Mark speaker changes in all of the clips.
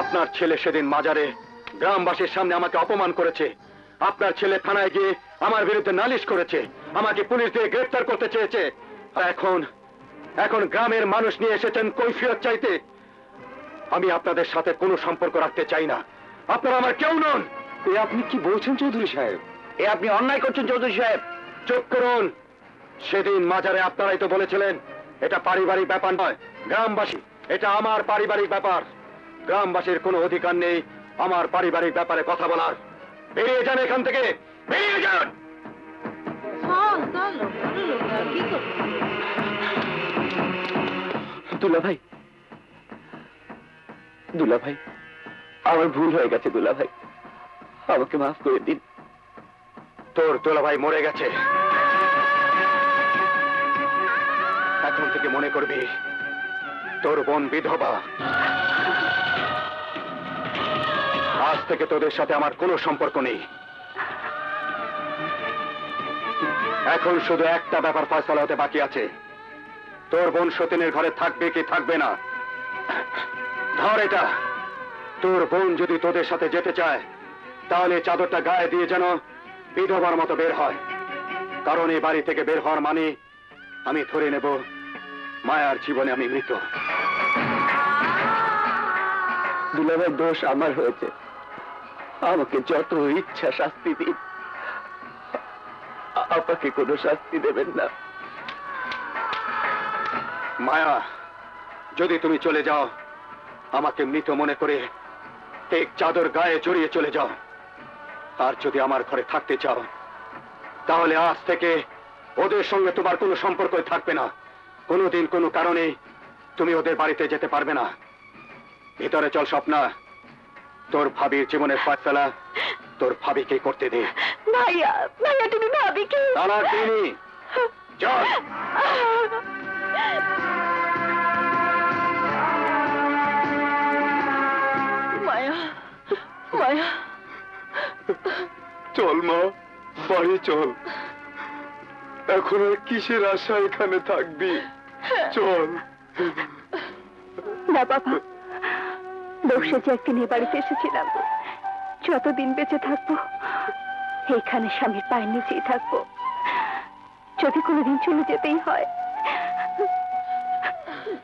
Speaker 1: আপনার ছেলে সেদিন মাজারে গ্রামবাসীর সামনে আমাকে অপমান করেছে। আপনার ছেলে থানায় গিয়ে আমার বিরুদ্ধে নালিশ করেছে। আমাকে পুলিশ দিয়ে গ্রেফতার করতে চেয়েছে। এখন এখন গ্রামের মানুষ নিয়ে এসেছেন কৈফিয়ত চাইতে। আমি আপনাদের সাথে কোনো সম্পর্ক রাখতে চাই না। আপনারা আমার কেউ নন।
Speaker 2: এ আপনি কি বলছেন চৌধুরী সাহেব?
Speaker 1: এ আপনি অন্যায় করছেন চৌধুরী সাহেব। চুপ করুন। সেদিন মাজারে আপনারাই তো বলেছিলেন এটা পারিবারিক ব্যাপার নয়। গ্রামবাসী এটা আমার পারিবারিক ব্যাপার। গ্রামবাসীর কোনো অধিকার নেই। আমার পারিবারিক ব্যাপারে কথা বলার। বেরিয়ে যান এখান থেকে। বেরিয়ে যান!
Speaker 2: দুলা ভাই। দুলা ভাই আমার ভুল হয়ে গেছে দুলা ভাই। আমাকে মাফ করে দিন।
Speaker 1: তোর তোলাভাই মরে গেছে। এখন থেকে মনে করবি তোর বোন বিধবা। আজ থেকে তোদের সাথে আমার কোনো সম্পর্ক নেই। এখন শুধু একটা ব্যাপার ফয়সলা হতে বাকি আছে। তোর বোন সতীনের ঘরে থাকবে কি থাকবে না? ধর এটা। তোর বোন যদি তোদের সাথে যেতে চায়, তাহলে চাদরটা গায়ে দিয়ে যেন বিধবার মতো বের হয়। কারণ এই বাড়ি থেকে বের হওয়ার মানে আমি ধরে নেব, মায়ার জীবনে আমি মৃত।
Speaker 2: দুলা দোষ আমার হয়েছে। আমাকে যত ইচ্ছা শাস্তি দিন। আ- আমাকে কোনো শাস্তি দেবেন না।
Speaker 1: মায়া, যদি তুমি চলে যাও, আমাকে মৃত মনে করে এক চাদর গায়ে জড়িয়ে চলে যাও। আর যদি আমার ঘরে থাকতে চাও, তাহলে আজ থেকে ওদের সঙ্গে তোমার কোনো সম্পর্ক থাকবে না। কোনোদিন কোনো কারণে তুমি ওদের বাড়িতে যেতে পারবে না। ভিতরে চল, স্বপ্না। তোর ভাবির জীবনের ফয়সলা তোর ভাবিকে করতে দে।
Speaker 3: ভাইয়া ভাইয়া তুমি ভাবি কি?
Speaker 1: তালাক চল
Speaker 3: মায়া মায়া
Speaker 2: চল মা বাড়ি চল। এখন আর কিসের আশা এখানে থাকবি? চল।
Speaker 3: না বাবা। দোষে যে একদিন এ বাড়িতে এসেছিলাম। যতদিন বেঁচে থাকব, এইখানে স্বামীর পায়ের নিচেই থাকব। যদি কোনোদিন চলে যেতেই হয়,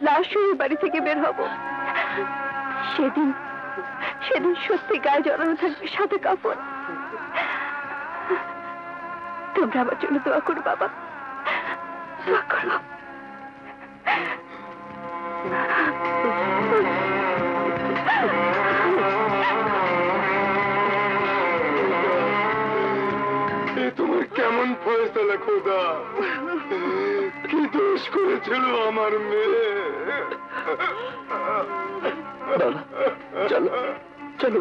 Speaker 3: লাশ হয়ে বাড়ি থেকে বের হব। সেদিন সেদিন সত্যি গায়ে জড়ানো থাকবে সাথে কাপড়। তোমরা আমার জন্য দোয়া করো, বাবা। দোয়া করো।
Speaker 2: কেমন ফয়সলা খোদা কি দোষ করেছিল আমার মেয়ে চলো চলো।